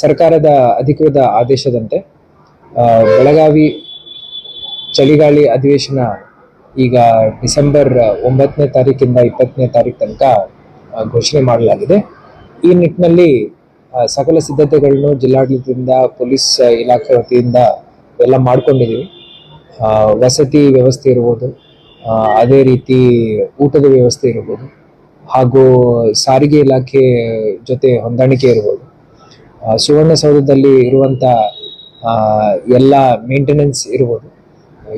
ಸರ್ಕಾರದ ಅಧಿಕೃತ ಆದೇಶದಂತೆ ಬೆಳಗಾವಿ ಚಳಿಗಾಳಿ ಅಧಿವೇಶನ ಈಗ ಡಿಸೆಂಬರ್ ಒಂಬತ್ತನೇ ತಾರೀಕಿಂದ ಇಪ್ಪತ್ತನೇ ತಾರೀಕು ತನಕ ಘೋಷಣೆ ಮಾಡಲಾಗಿದೆ. ಈ ನಿಟ್ಟಿನಲ್ಲಿ ಸಕಲ ಸಿದ್ಧತೆಗಳನ್ನು ಜಿಲ್ಲಾಡಳಿತದಿಂದ, ಪೊಲೀಸ್ ಇಲಾಖೆ ವತಿಯಿಂದ ಎಲ್ಲ ಮಾಡ್ಕೊಂಡಿದ್ದೀವಿ ವಸತಿ ವ್ಯವಸ್ಥೆ ಇರ್ಬೋದು ಅದೇ ರೀತಿ ಊಟದ ವ್ಯವಸ್ಥೆ ಇರ್ಬೋದು, ಹಾಗೂ ಸಾರಿಗೆ ಇಲಾಖೆ ಜೊತೆ ಹೊಂದಾಣಿಕೆ ಇರ್ಬೋದು. ಸುವರ್ಣಸೌಧದಲ್ಲಿ ಇರುವಂಥ ಆ, ಎಲ್ಲ ಮೇಂಟೆನೆನ್ಸ್ ಇರ್ಬೋದು.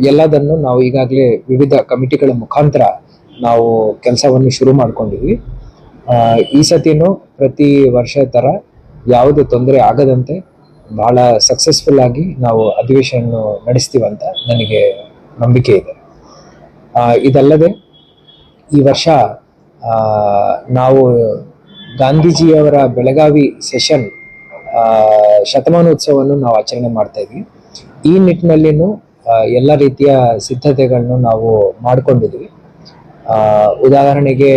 ಎಲ್ಲದನ್ನು ನಾವು ಈಗಾಗಲೇ ವಿವಿಧ ಕಮಿಟಿಗಳ ಮುಖಾಂತರ ನಾವು ಕೆಲಸವನ್ನು ಶುರು ಮಾಡ್ಕೊಂಡಿದ್ವಿ. ಈ ಸತಿನೂ ಪ್ರತಿ ವರ್ಷ ಥರ ಯಾವುದೇ ತೊಂದರೆ ಆಗದಂತೆ ಬಹಳ ಸಕ್ಸಸ್ಫುಲ್ ಆಗಿ ನಾವು ಅಧಿವೇಶನ ನಡೆಸ್ತೀವಂತ ನನಗೆ ನಂಬಿಕೆ ಇದೆ. ಇದಲ್ಲದೆ ಈ ವರ್ಷ ನಾವು ಗಾಂಧೀಜಿಯವರ ಬೆಳಗಾವಿ ಸೆಷನ್ ಶತಮಾನೋತ್ಸವವನ್ನು ನಾವು ಆಚರಣೆ ಮಾಡ್ತಾ ಇದ್ವಿ. ಈ ನಿಟ್ಟಿನಲ್ಲಿನೂ ಎಲ್ಲ ರೀತಿಯ ಸಿದ್ಧತೆಗಳನ್ನು ನಾವು ಮಾಡ್ಕೊಂಡಿದ್ವಿ. ಉದಾಹರಣೆಗೆ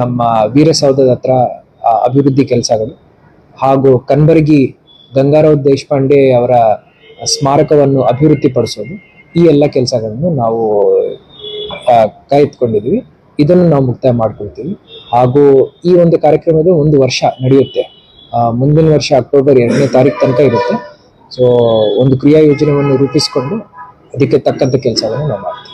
ನಮ್ಮ ವೀರಸೌಧದ ಹತ್ರ ಅಭಿವೃದ್ಧಿ ಕೆಲಸಗಳು ಹಾಗೂ ಕನ್ಬರ್ಗಿ ಗಂಗಾರಾವ್ ದೇಶಪಾಂಡೆ ಅವರ ಸ್ಮಾರಕವನ್ನು ಅಭಿವೃದ್ಧಿಪಡಿಸೋದು, ಈ ಎಲ್ಲ ಕೆಲಸಗಳನ್ನು ನಾವು ಕಾಯ್ದುಕೊಂಡಿದ್ವಿ. ಇದನ್ನು ನಾವು ಮುಕ್ತಾಯ ಮಾಡ್ಕೊಳ್ತೀವಿ. ಹಾಗೂ ಈ ಒಂದು ಕಾರ್ಯಕ್ರಮದ ಒಂದು ವರ್ಷ ನಡೆಯುತ್ತೆ. ಮುಂದಿನ ವರ್ಷ ಅಕ್ಟೋಬರ್ ಎರಡನೇ ತಾರೀಕು ತನಕ ಇರುತ್ತೆ. ಸೊ ಒಂದು ಕ್ರಿಯಾ ಯೋಜನೆಯನ್ನು ರೂಪಿಸಿಕೊಂಡು ಅದಕ್ಕೆ ತಕ್ಕಂಥ ಕೆಲಸವನ್ನು ನಾವು ಮಾಡ್ತೀವಿ.